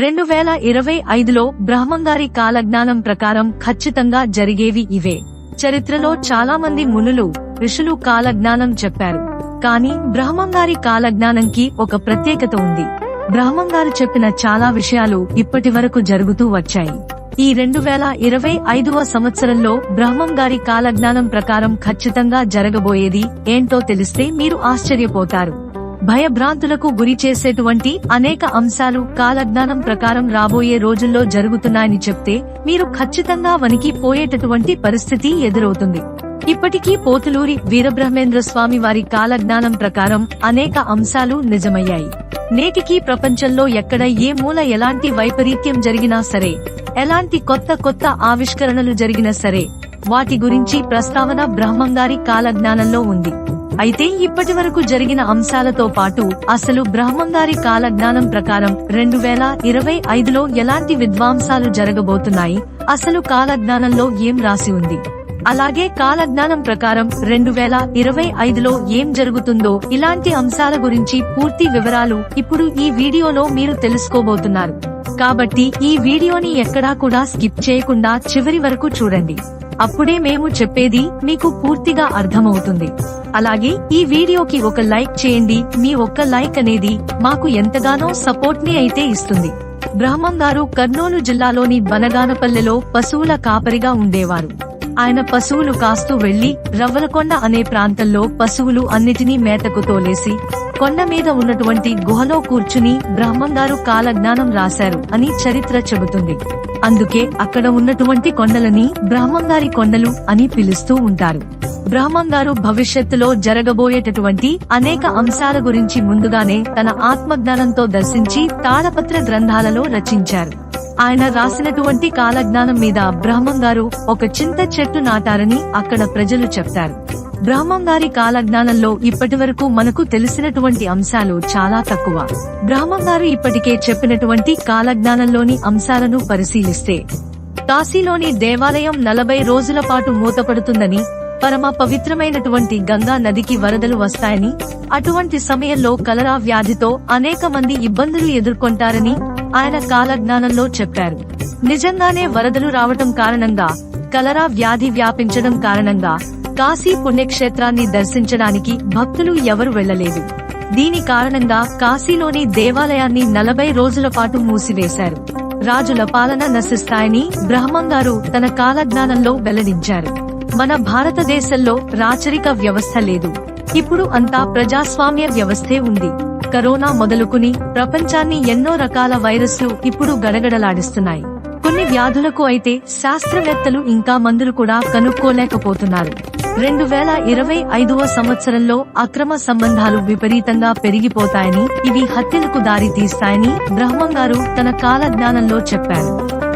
రెండు వేల ఇరవై ఐదులో బ్రహ్మంగారి కాలజ్ఞానం ప్రకారం ఖచ్చితంగా జరిగేవి ఇవే. చరిత్రలో చాలా మంది మునులు ఋషులు కాలజ్ఞానం చెప్పారు. కానీ బ్రహ్మంగారి కాలజ్ఞానంకి ఒక ప్రత్యేకత ఉంది. బ్రహ్మంగారు చెప్పిన చాలా విషయాలు ఇప్పటి వరకు జరుగుతూ వచ్చాయి. ఈ రెండు వేల ఇరవై ఐదవ సంవత్సరంలో బ్రహ్మంగారి కాలజ్ఞానం ప్రకారం ఖచ్చితంగా జరగబోయేది ఏంటో తెలిస్తే మీరు ఆశ్చర్యపోతారు. భయభ్రాంతులకు గురి చేసేటువంటి అనేక అంశాలు కాలజ్ఞానం ప్రకారం రాబోయే రోజుల్లో జరుగుతున్నాయని చెప్తే మీరు ఖచ్చితంగా వనికి పోయేటటువంటి పరిస్థితి ఎదురవుతుంది. ఇప్పటికీ పోతులూరి వీరబ్రహ్మేంద్ర స్వామి వారి కాలజ్ఞానం ప్రకారం అనేక అంశాలు నిజమయ్యాయి. నేటికి ప్రపంచంలో ఎక్కడ ఏ మూల ఎలాంటి వైపరీత్యం జరిగినా సరే ఎలాంటి కొత్త కొత్త ఆవిష్కరణలు జరిగినా సరే వాటి గురించి ప్రస్తావన బ్రహ్మంగారి కాలజ్ఞానంలో ఉంది. అయితే ఇప్పటి వరకు జరిగిన అంశాలతో పాటు అసలు బ్రహ్మంగారి కాలజ్ఞానం ప్రకారం రెండు వేల ఇరవై ఐదులో ఎలాంటి విద్వాంసాలు జరగబోతున్నాయి? అసలు కాలజ్ఞానంలో ఏం రాసి ఉంది? అలాగే కాలజ్ఞానం ప్రకారం రెండు వేల ఇరవై ఐదులో ఏం జరుగుతుందో ఇలాంటి అంశాల గురించి పూర్తి వివరాలు ఇప్పుడు ఈ వీడియోలో మీరు తెలుసుకోబోతున్నారు. కాబట్టి ఈ వీడియోని ఎక్కడా కూడా స్కిప్ చేయకుండా చివరి వరకు చూడండి. అప్పుడే మేము చెప్పేది మీకు పూర్తిగా అర్థమవుతుంది. అలాగే ఈ వీడియోకి ఒక లైక్ చేయండి. మీ ఒక్క లైక్ అనేది మాకు ఎంతగానో సపోర్ట్ని అయితే ఇస్తుంది. బ్రహ్మం గారు కర్నూలు జిల్లాలోని బనగానపల్లెలో పశువుల కాపరిగా ఉండేవారు. ఆయన పశువులు కాస్తూ వెళ్ళి రవ్వలకొండ అనే ప్రాంతంలో పశువులు అన్నిటినీ మేతకు తోలేసి కొండ మీద ఉన్నటువంటి గుహలో కూర్చుని బ్రహ్మంగారు కాలజ్ఞానం రాశారు అని చరిత్ర చెబుతుంది. అందుకే అక్కడ ఉన్నటువంటి కొండలని బ్రహ్మంగారి కొండలు అని పిలుస్తూ ఉంటారు. బ్రహ్మంగారు భవిష్యత్తులో జరగబోయేటటువంటి అనేక అంశాల గురించి ముందుగానే తన ఆత్మజ్ఞానంతో దర్శించి తాళపత్ర గ్రంథాలలో రచించారు. ఆయన రాసినటువంటి కాలజ్ఞానం మీద బ్రహ్మంగారు ఒక చింత చెట్టు నాటారని అక్కడ ప్రజలు చెప్తారు. బ్రహ్మంగారి కాలజ్ఞానంలో ఇప్పటి వరకు మనకు తెలిసినటువంటి అంశాలు చాలా తక్కువ. బ్రహ్మంగారు ఇప్పటికే చెప్పినటువంటి కాలజ్ఞానంలోని అంశాలను పరిశీలిస్తే కాశీలోని దేవాలయం నలభై రోజుల పాటు మూతపడుతుందని పరమ పవిత్రమైనటువంటి గంగా నదికి వరదలు వస్తాయని అటువంటి సమయంలో కలరా వ్యాధితో అనేక మంది ఇబ్బందులు ఎదుర్కొంటారని ఆయన కాలజ్ఞానంలో చెప్పారు. నిజంగానే వరదలు రావటం కారణంగా కలరా వ్యాధి వ్యాపించడం కారణంగా కాశీ పుణ్యక్షేత్రాన్ని దర్శించడానికి భక్తులు ఎవరు వెళ్ళలేదు దీని కారణంగా కాశీలోని దేవాలయాన్ని నలభై రోజుల పాటు మూసివేశారు. రాజుల పాలన నశిస్తాయని బ్రహ్మంగారు తన కాలజ్ఞానంలో వెల్లడించారు. మన భారతదేశంలో రాచరిక వ్యవస్థ లేదు. ఇప్పుడు అంతా ప్రజాస్వామ్య వ్యవస్థే ఉంది. కరోనా మొదలుకుని ప్రపంచాన్ని ఎన్నో రకాల వైరస్లు ఇప్పుడు గడగడలాడిస్తున్నాయి. కొన్ని వ్యాధులకు అయితే శాస్త్రవేత్తలు ఇంకా మందులు కూడా కనుక్కోలేకపోతున్నారు. రెండు వేల ఇరవై ఐదవ సంవత్సరంలో అక్రమ సంబంధాలు విపరీతంగా పెరిగిపోతాయని ఇవి హత్యలకు దారి తీస్తాయని బ్రహ్మంగారు తన కాలజ్ఞానంలో చెప్పారు.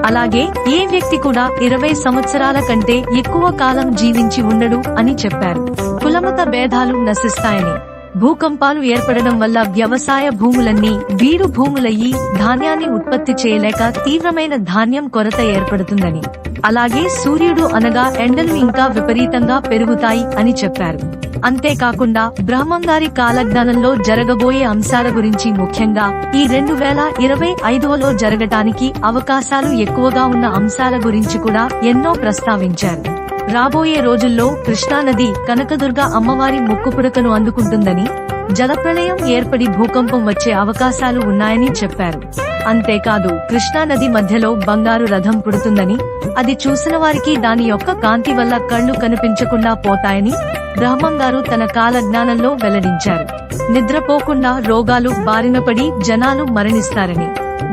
అలాగే ఏ వ్యక్తి కూడా ఇరవై సంవత్సరాల కంటే ఎక్కువ కాలం జీవించి ఉండడు అని చెప్పారు. కులమత భేదాలు నశిస్తాయని. భూకంపాలు ఏర్పడడం వల్ల వ్యవసాయ భూములన్నీ వీరు భూములయ్యి ధాన్యాన్ని ఉత్పత్తి చేయలేక తీవ్రమైన ధాన్యం కొరత ఏర్పడుతుందని. అలాగే సూర్యుడు అనగా ఎండలు ఇంకా విపరీతంగా పెరుగుతాయి అని చెప్పారు. అంతేకాకుండా బ్రహ్మంగారి కాలజ్ఞానంలో జరగబోయే అంశాల గురించి ముఖ్యంగా ఈ రెండు వేల ఇరవై ఐదులో జరగటానికి అవకాశాలు ఎక్కువగా ఉన్న అంశాల గురించి కూడా ఎన్నో ప్రస్తావించారు. రాబోయే రోజుల్లో కృష్ణానది కనకదుర్గ అమ్మవారి ముక్కుపుడకను అందుకుంటుందని జలప్రలయం ఏర్పడి భూకంపం వచ్చే అవకాశాలు ఉన్నాయని చెప్పారు. అంతేకాదు కృష్ణానది మధ్యలో బంగారు రథం పుడుతుందని అది చూసిన వారికి దాని యొక్క కాంతి వల్ల కళ్ళు కనిపించకుండా పోతాయని బ్రహ్మంగారు తన కాల జ్ఞానంలో వెల్లడించారు. నిద్రపోకుండా రోగాలు బారినపడి జనాలు మరణిస్తారని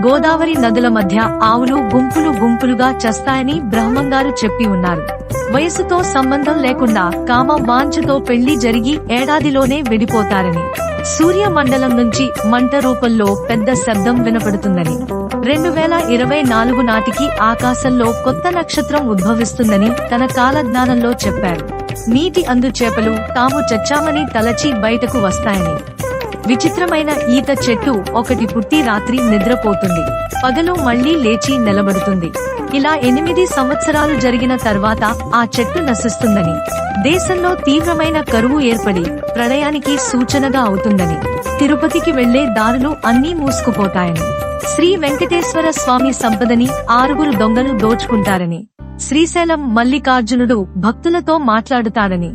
గోదావరి నదుల మధ్య ఆవులు గుంపులు గుంపులుగా చస్తాయని బ్రహ్మంగారు చెప్పి ఉన్నారు. వయసుతో సంబంధం లేకుండా కామ వాంఛతో పెళ్ళి జరిగి ఏడాదిలోనే విడిపోతారని సూర్య మండలం నుంచి మంట రూపంలో పెద్ద శబ్దం వినపడుతుందని రెండు వేల ఇరవై నాలుగు నాటికి ఆకాశంలో కొత్త నక్షత్రం ఉద్భవిస్తుందని తన కాలజ్ఞానంలో చెప్పారు. నీటి అందు చేపలు తాము చచ్చామని తలచి బయటకు వస్తాయని. విచిత్రమైన ఈత చెట్టు ఒకటి పుట్టి రాత్రి నిద్రపోతుంది. పగలు మళ్ళీ లేచి నిలబడుతుంది. ఇలా ఎనిమిది సంవత్సరాలు జరిగిన తర్వాత ఆ చెట్టు నశిస్తుందని. దేశంలో తీవ్రమైన కరువు ఏర్పడి ప్రళయానికి సూచనగా అవుతుందని. తిరుపతికి వెళ్ళే దారులు అన్నీ మూసుకుపోతాయని. శ్రీ వెంకటేశ్వర స్వామి సంపదని ఆరుగురు దొంగలు దోచుకుంటారని. శ్రీశైలం మల్లికార్జునుడు భక్తులతో మాట్లాడుతాడని.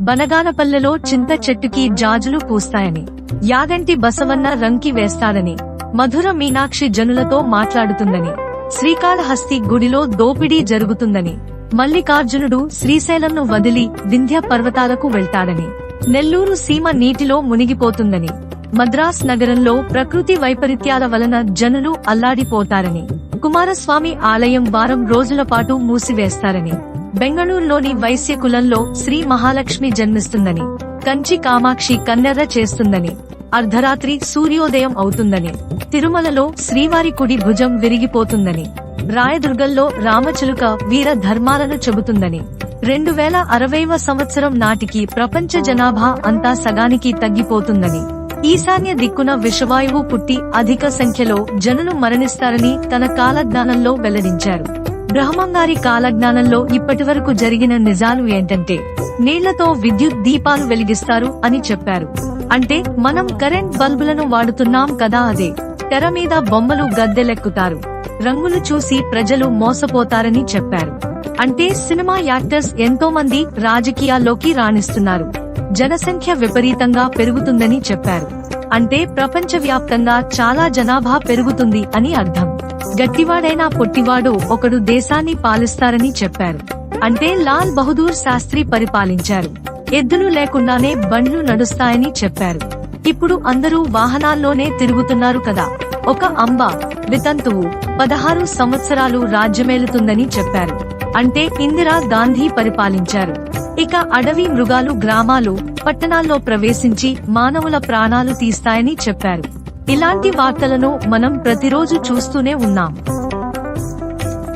బనగానపల్లెలో చింత చెట్టుకి జాజులు పూస్తాయని యాగంటి బసవన్న రంకి వేస్తాడని మధుర మీనాక్షి జనులతో మాట్లాడుతుందని శ్రీకాళహస్తి గుడిలో దోపిడీ జరుగుతుందని మల్లికార్జునుడు శ్రీశైలంను వదిలి వింధ్య పర్వతాలకు వెళ్తాడని నెల్లూరు సీమ నీటిలో మునిగిపోతుందని మద్రాస్ నగరంలో ప్రకృతి వైపరీత్యాల వలన జనులు అల్లాడిపోతారని. కుమారస్వామి ఆలయం వారం రోజుల పాటు మూసివేస్తారని. బెంగళూరులోని వైశ్య కులంలో శ్రీ మహాలక్ష్మి జన్మిస్తుందని. కంచి కామాక్షి కన్నెర్ర చేస్తుందని. అర్ధరాత్రి సూర్యోదయం అవుతుందని. తిరుమలలో శ్రీవారి కుడి భుజం విరిగిపోతుందని. రాయదుర్గంలో రామచిలుక వీర ధర్మాలను చెబుతుందని. రెండు వేల అరవైవ సంవత్సరం నాటికి ప్రపంచ జనాభా అంతా సగానికి తగ్గిపోతుందని. ఈశాన్య దిక్కున విషవాయువు పుట్టి అధిక సంఖ్యలో జనులు మరణిస్తారని తన కాలజ్ఞానంలో వెల్లడించారు. బ్రహ్మంగారి కాలజ్ఞానంలో ఇప్పటివరకు జరిగిన నిజాలు ఏంటంటే నీళ్ళతో విద్యుత్ దీపాలు వెలిగిస్తారు అని చెప్పారు. అంటే మనం కరెంట్ బల్బులను వాడుతున్నాం కదా అదే తెర మీద బొమ్మలు గద్దెలెక్కుతారు. రంగులు చూసి ప్రజలు మోసపోతారని చెప్పారు. అంటే సినిమా యాక్టర్స్ ఎంతో మంది రాజకీయాల్లోకి రాణిస్తున్నారు. జనసంఖ్య విపరీతంగా పెరుగుతుందని చెప్పారు. అంటే ప్రపంచవ్యాప్తంగా చాలా జనాభా పెరుగుతుంది అని అర్థం. గట్టివాడైనా పొట్టివాడు ఒకడు దేశాన్ని పాలిస్తారని చెప్పారు. అంటే లాల్ బహదూర్ శాస్త్రి పరిపాలించారు. ఎద్దులు లేకుండానే బండ్లు నడుస్తాయని చెప్పారు. ఇప్పుడు అందరూ వాహనాల్లోనే తిరుగుతున్నారు కదా. ఒక అంబ వితంతువు పదహారు సంవత్సరాలు రాజ్యమేలుతుందని చెప్పారు. అంటే ఇందిరా గాంధీ పరిపాలించారు. ఇక అడవి మృగాలు గ్రామాలు పట్టణాల్లో ప్రవేశించి మానవుల ప్రాణాలు తీస్తాయని చెప్పారు. ఇలాంటి వార్తలను మనం ప్రతిరోజు చూస్తూనే ఉన్నాం.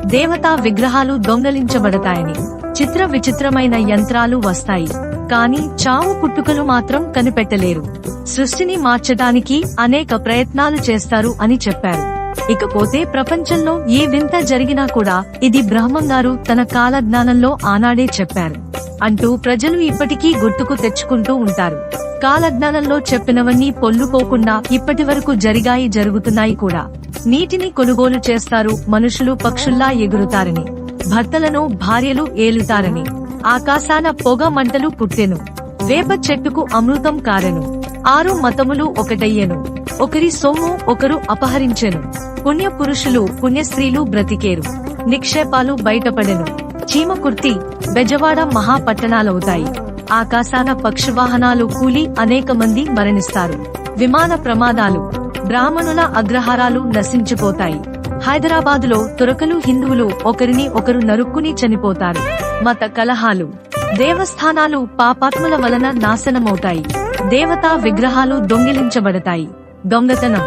దేవతా విగ్రహాలు దొంగలించబడతాయని చిత్ర విచిత్రమైన యంత్రాలు వస్తాయి. కానీ చావు పుట్టుకలు మాత్రం కనిపెట్టలేరు. సృష్టిని మార్చడానికి అనేక ప్రయత్నాలు చేస్తారు అని చెప్పారు. ఇకపోతే ప్రపంచంలో ఏ వింత జరిగినా కూడా ఇది బ్రహ్మంగారు తన కాలజ్ఞానంలో ఆనాడే చెప్పారు. అంటూ ప్రజలు ఇప్పటికీ గుర్తుకు తెచ్చుకుంటూ ఉంటారు. కాలజ్ఞానంలో చెప్పినవన్నీ పొల్లుపోకుండా ఇప్పటి వరకు జరిగాయి జరుగుతున్నాయి కూడా. నీటిని కొనుగోలు చేస్తారు మనుషులు పక్షుల్లా ఎగురుతారని భర్తలను భార్యలు ఏలుతారని ఆకాశాన పొగ మంటలు పుట్టెను వేప చెట్టుకు అమృతం కారెను ఆరు మతములు ఒకటయ్యెను. ఒకరి సొమ్ము ఒకరు అపహరించెను. పుణ్య పురుషులు పుణ్య స్త్రీలు బ్రతికేరు. నిక్షేపాలు బయటపడెను. చీమ కుర్తి బెజవాడ మహాపట్టణాలవుతాయి. ఆకాశాన పక్షవాహనాలు కూలి అనేక మంది మరణిస్తారు. విమాన ప్రమాదాలు బ్రాహ్మణుల అగ్రహారాలు నశించిపోతాయి. హైదరాబాదులో తురకలు హిందువులు ఒకరిని ఒకరు నరుక్కుని చనిపోతారు. మత కలహాలు దేవస్థానాలు పాపాత్ముల వలన నాశనమవుతాయి. దేవతా విగ్రహాలు దొంగిలించబడతాయి. దొంగతనం.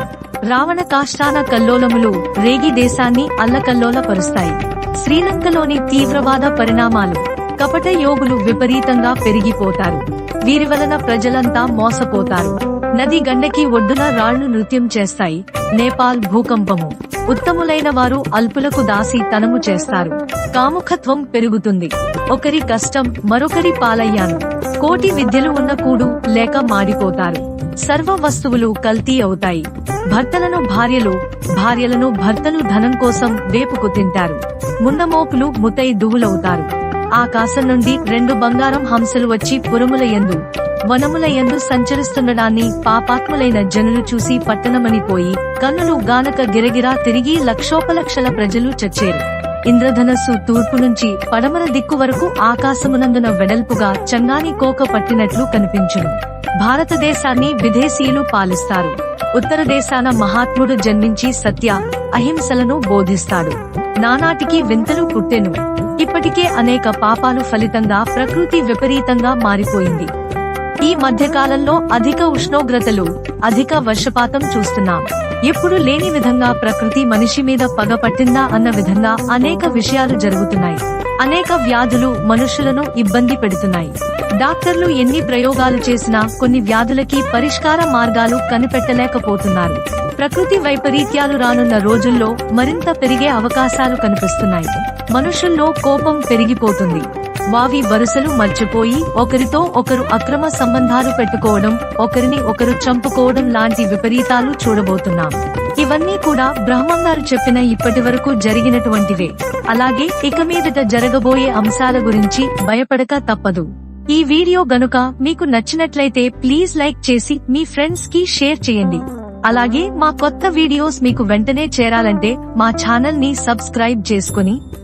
రావణ కాష్టాన కల్లోలములు రేగి దేశాన్ని అల్లకల్లోలపరుస్తాయి. శ్రీలంకలోని తీవ్రవాద పరిణామాలు కపట యోగులు విపరీతంగా పెరిగిపోతారు. వీరి వలన ప్రజలంతా మోసపోతారు. నది గండకి ఒడ్డున రాళ్ళు నృత్యం చేస్తాయి. నేపాల్ భూకంపము. ఉత్తములైన వారు అల్పులకు దాసి తనము చేస్తారు. కాముఖత్వం పెరుగుతుంది. ఒకరి కష్టం మరొకరి పాలయ్యాను. కోటి విద్యలు ఉన్న కూడు లేక మాడిపోతారు. సర్వ వస్తువులు కల్తీ అవుతాయి. భర్తలను భార్యలు భార్యలను భర్తలు ధనం కోసం వేపుకు తింటారు. ముండమోపులు ముతై దువులవుతారు ఆకాశం నుండి రెండు బంగారం హంసలు వచ్చి పురముల యందు వనముల యందు సంచరిస్తుండడాన్ని పాపాత్ములైన జనులు చూసి పట్టణమని పోయి కన్నులు గానక గిరగిరా తిరిగి లక్షోపలక్షల ప్రజలు చచ్చేరు. ఇంద్రధనస్సు తూర్పు నుంచి పడమర దిక్కు వరకు ఆకాశమునందున వెడల్పుగా చంగాని కోక పట్టినట్లు కనిపించును. భారతదేశాన్ని విదేశీయులు పాలిస్తారు. ఉత్తర దేశాన మహాత్ముడు జన్మించి సత్య అహింసలను బోధిస్తాడు. నానాటికి వింతలు పుట్టెను. ఇప్పటికే అనేక పాపాలు ఫలితంగా ప్రకృతి విపరీతంగా మారిపోయింది. ఈ మధ్యకాలంలో అధిక ఉష్ణోగ్రతలు అధిక వర్షపాతం చూస్తున్నాం. ఎప్పుడు లేని విధంగా ప్రకృతి మనిషి మీద పగ పట్టిందా అన్న విధంగా అనేక విషయాలు జరుగుతున్నాయి. అనేక వ్యాధులు మనుషులను ఇబ్బంది పెడుతున్నాయి. డాక్టర్లు ఎన్ని ప్రయోగాలు చేసినా కొన్ని వ్యాధులకి పరిష్కార మార్గాలు కనిపెట్టలేకపోతున్నారు. ప్రకృతి వైపరీత్యాలు రానున్న రోజుల్లో మరింత పెరిగే అవకాశాలు కనిపిస్తున్నాయి. మనుషుల్లో కోపం పెరిగిపోతుంది. వావి వరుసలు మర్చిపోయి ఒకరితో ఒకరు అక్రమ సంబంధాలు పెట్టుకోవడం ఒకరిని ఒకరు చంపుకోవడం లాంటి విపరీతాలు చూడబోతున్నాం. ఇవన్నీ కూడా బ్రహ్మంగారు చెప్పిన ఇప్పటి వరకు జరిగినటువంటివే. అలాగే ఇక మీదట జరగబోయే అంశాల గురించి భయపడక తప్పదు. ఈ వీడియో గనుక మీకు నచ్చినట్లయితే ప్లీజ్ లైక్ చేసి మీ ఫ్రెండ్స్కి షేర్ చేయండి. అలాగే మా కొత్త వీడియోస్ మీకు వెంటనే చేరాలంటే మా ఛానల్ని సబ్స్క్రైబ్ చేసుకుని